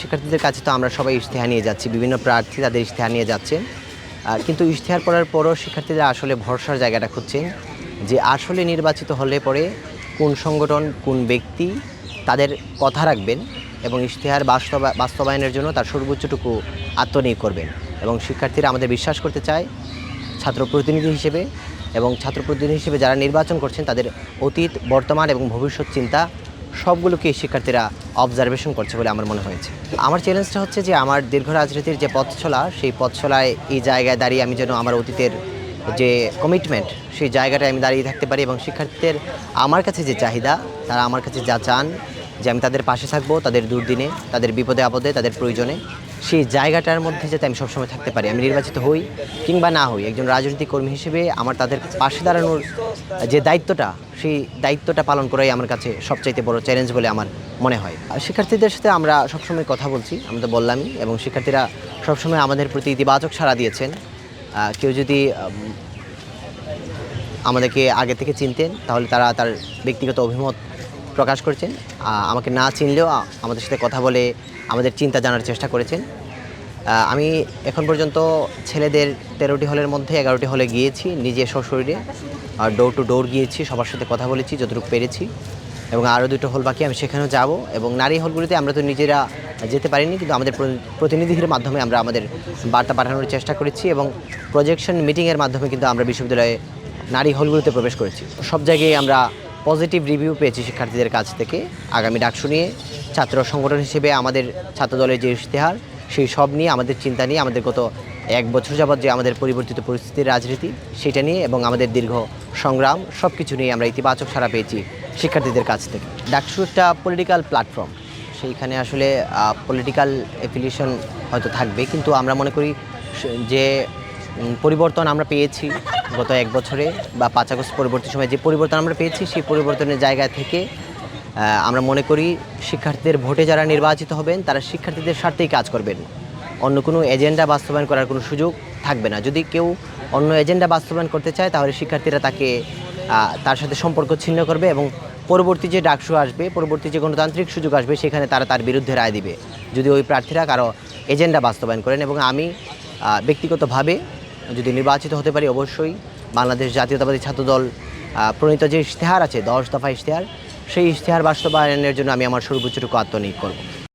শিক্ষার্থীদের কাছে তো আমরা সবাই ইশতেহার নিয়ে যাচ্ছি, বিভিন্ন প্রার্থী তাদের ইশতেহার নিয়ে যাচ্ছেন আর কিন্তু ইশতেহার পড়ার পরও শিক্ষার্থীরা আসলে ভরসার জায়গাটা খুঁজছেন যে আসলে নির্বাচিত হলে পরে কোন সংগঠন, কোন ব্যক্তি তাদের কথা রাখবেন এবং ইশতেহার বাস্তবা, বাস্তবায়নের জন্য তার সর্বোচ্চটুকু আত্মনিয়োগ করবেন। এবং শিক্ষার্থীরা আমাদের বিশ্বাস করতে চায় ছাত্র প্রতিনিধি হিসেবে এবং ছাত্র প্রতিনিধি হিসেবে যারা নির্বাচন করছেন তাদের অতীত, বর্তমান এবং ভবিষ্যৎ চিন্তা সবগুলোকে শিক্ষার্থীরা অবজারভেশন করছে বলে আমার মনে হয়েছে। আমার চ্যালেঞ্জটা হচ্ছে যে আমার দীর্ঘ রাজনীতির যে পথছলা সেই পথছলায় এই জায়গায় দাঁড়িয়ে আমি যেন আমার অতীতের যে কমিটমেন্ট সেই জায়গাটায় আমি দাঁড়িয়ে থাকতে পারি এবং শিক্ষার্থীদের আমার কাছে যে চাহিদা, তারা আমার কাছে যা চান, যে আমি তাদের পাশে থাকব, তাদের দুর্দিনে, তাদের বিপদে আপদে, তাদের প্রয়োজনে। সেই জায়গাটার মধ্যে যাতে আমি সবসময় থাকতে পারি, আমি নির্বাচিত হই কিংবা না হই, একজন রাজনৈতিক কর্মী হিসেবে আমার তাদের পাশে দাঁড়ানোর যে দায়িত্বটা, সেই দায়িত্বটা পালন করাই আমার কাছে সবচাইতে বড় চ্যালেঞ্জ বলে আমার মনে হয়। শিক্ষার্থীদের সাথে আমরা সবসময় কথা বলছি আমি তো বললামই, এবং শিক্ষার্থীরা সবসময় আমাদের প্রতি ইতিবাচক সাড়া দিয়েছেন। কেউ যদি আমাদেরকে আগে থেকে চিনতেন, তাহলে তারা তার ব্যক্তিগত অভিমত প্রকাশ করেছেন। আমাকে না চিনলেও আমাদের সাথে কথা বলে আমাদের চিন্তা জানার চেষ্টা করেছেন। আমি এখন পর্যন্ত ছেলেদের তেরোটি হলের মধ্যে এগারোটি হলে গিয়েছি নিজে সশরীরে। আর ডোর টু ডোর গিয়েছি, সবার সাথে কথা বলেছি, যতটুকু পেরেছি। এবং আরও দুটো হল বাকি, আমি সেখানেও যাব। এবং নারী হলগুলিতে আমরা তো নিজেরা যেতে পারিনি, কিন্তু আমাদের প্র- প্রতিনিধির মাধ্যমে আমরা আমাদের বার্তা পাঠানোর চেষ্টা করেছি এবং প্রজেকশন মিটিংয়ের মাধ্যমে কিন্তু আমরা বিশ্ববিদ্যালয়ে নারী হলগুলিতে প্রবেশ করেছি। সব জায়গায় আমরা পজিটিভ রিভিউ পেয়েছি শিক্ষার্থীদের কাছ থেকে। আগামী ডাকসু নিয়ে ছাত্র সংগঠন হিসেবে আমাদের ছাত্রদলের যে ইশতেহার, সেই সব নিয়ে, আমাদের চিন্তা নিয়ে, আমাদের গত এক বছর যাবৎ যে আমাদের পরিবর্তিত পরিস্থিতির রাজনীতি, সেটা নিয়ে এবং আমাদের দীর্ঘ সংগ্রাম সব কিছু নিয়ে আমরা ইতিবাচক সাড়া পেয়েছি শিক্ষার্থীদের কাছ থেকে। ডাকসু একটা পলিটিক্যাল প্ল্যাটফর্ম সেইখানে আসলে পলিটিক্যাল অ্যাফিলিয়েশন হয়তো থাকবে, কিন্তু আমরা মনে করি, যে পরিবর্তন আমরা পেয়েছি গত এক বছরে বা পাঁচ আগস্ট পরবর্তী সময়ে যে পরিবর্তন আমরা পেয়েছি, সেই পরিবর্তনের জায়গা থেকে আমরা মনে করি শিক্ষার্থীদের ভোটে যারা নির্বাচিত হবেন, তারা শিক্ষার্থীদের স্বার্থেই কাজ করবেন। অন্য কোনো এজেন্ডা বাস্তবায়ন করার কোনো সুযোগ থাকবে না। যদি কেউ অন্য এজেন্ডা বাস্তবায়ন করতে চায়, তাহলে শিক্ষার্থীরা তাকে তার সাথে সম্পর্ক ছিন্ন করবে এবং পরবর্তী যে ডাকসু আসবে, পরবর্তী যে গণতান্ত্রিক সুযোগ আসবে, সেখানে তারা তার বিরুদ্ধে রায় দিবে। যদি ওই প্রার্থীরা কারও এজেন্ডা বাস্তবায়ন করেন এবং আমি ব্যক্তিগতভাবে যদি নির্বাচিত হতে পারি, অবশ্যই। বাংলাদেশ জাতীয়তাবাদী ছাত্রদল প্রণীত যে ইশতেহার আছে, দশ দফা ইশতেহার, সেই ইশতেহার বাস্তবায়নের জন্য আমি আমার সর্বোচ্চটুকু আত্মনিয়োগ করব।